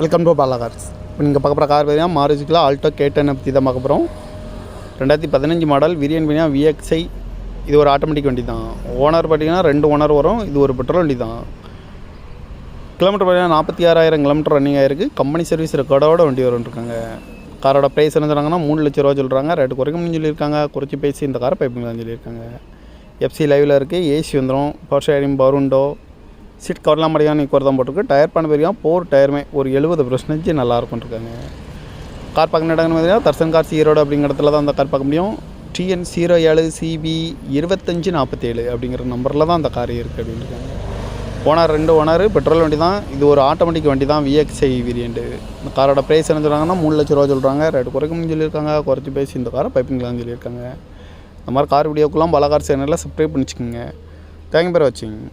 Welcome to Bala cars இப்போ நீங்கள் பார்க்க போகிற கார் பார்த்தீங்கன்னா மாருதிக்கில் ஆல்டோ கேட்டன் பற்றி தான் பார்க்க போகிறோம் ரெண்டாயிரத்தி பதினஞ்சு மாடல் விரியன் பார்த்தீங்கன்னா விஎக்ஸ்ஐ இது ஒரு ஆட்டோமேட்டிக் வண்டி தான் ஓனர் பார்த்தீங்கன்னா ரெண்டு ஓனர் வரும் இது ஒரு பெட்ரோல் வண்டி தான் கிலோமீட்டர் பார்த்தீங்கன்னா நாற்பத்தி ஆறாயிரம் கிலோமீட்டர் ரன்னிங் ஆயிருக்கு. கம்பெனி சர்வீஸ் ரெக்கார்டோட வண்டி வரும்ன்ருக்காங்க காரோட ப்ரைஸ் என்ன சொல்கிறாங்கன்னா மூணு லட்ச ரூபா சொல்கிறாங்க ரேட்டு குறைக்கணும்னு சொல்லியிருக்காங்க. குறைச்சி பேசி இந்த காரை பைப்பிங்களான்னு சொல்லியிருக்காங்க. எஃப்சி லைவில் இருக்குது ஏசி வந்துடும் பவர் ஷேரிங் பவர் சீட் கவர்லாம் மடியான நீ தான் போட்டிருக்கு. டயர் பண்ண பெரியா போர் டயருமே ஒரு எழுபது பர்சன்டேஜ் நல்லா இருக்கும்ன்ருக்காங்க கார் பார்க்க இடம்னு பார்த்தீங்கன்னா தர்சன் கார் ஈரோடு அப்படிங்கிற இடத்துல தான் அந்த கார் பார்க்க முடியும். டிஎன் ஜீரோ ஏழு சிபி இருபத்தஞ்சி நாற்பத்தேழு அப்படிங்கிற நம்பரில் தான் அந்த கார் இருக்குது அப்படின்னு இருக்காங்க ஓனர் ரெண்டு ஓனர் பெட்ரோல் வண்டி தான் இது ஒரு ஆட்டோமேட்டிக் வண்டி தான் விஎக்ஸ்ஐ வேரியண்ட்டு இந்த காரோட ப்ரைஸ் என்ன சொல்கிறாங்கன்னா மூணு லட்ச ரூபா சொல்கிறாங்க ரேட்டு குறைக்கணும்னு சொல்லியிருக்காங்க. குறைச்சி பேசி இந்த காரை பைப்பிங்களான்னு சொல்லியிருக்காங்க. இந்த மாதிரி கார் வீடியோக்கெல்லாம் பல கார் சேனலில் சப்ஸ்கிரைப் பண்ணிச்சுக்கோங்க. தேங்க் பேர் வச்சுங்க